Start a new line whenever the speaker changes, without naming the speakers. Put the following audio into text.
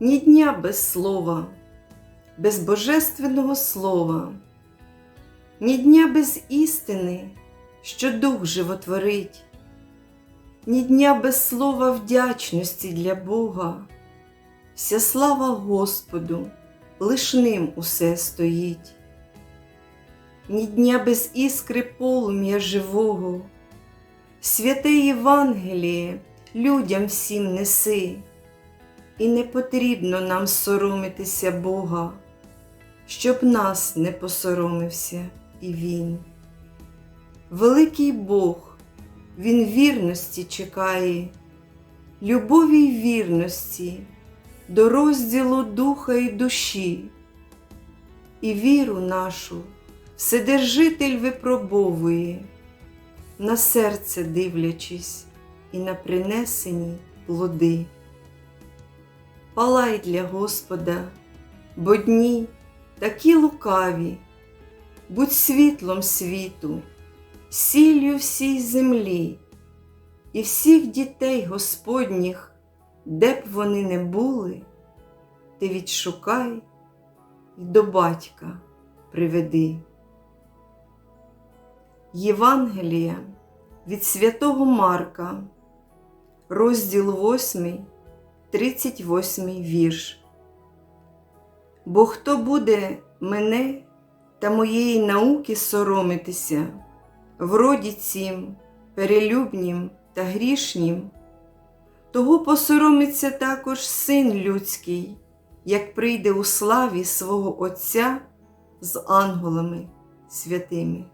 ні дня без слова, без божественного слова, ні дня без істини, що дух животворить, ні дня без слова вдячності для Бога. Вся слава Господу, лиш ним усе стоїть. Ні дня без іскри полум'я живого, святе Євангеліє людям всім неси, і не потрібно нам соромитися Бога, щоб нас не посоромився і Він. Великий Бог, Він вірності чекає, любові й вірності до розділу духа і душі, і віру нашу Вседержитель випробовує, на серце дивлячись і на принесені плоди. Палай для Господа, бо дні такі лукаві, будь світлом світу, сіллю всій землі, і всіх дітей Господніх, де б вони не були, ти відшукай і до батька приведи. Євангелія від святого Марка, розділ 8, 38 вірш. Бо хто буде мене та моєї науки соромитися, в роді цім, перелюбнім та грішнім, того посоромиться також син людський, як прийде у славі свого Отця з ангелами святими.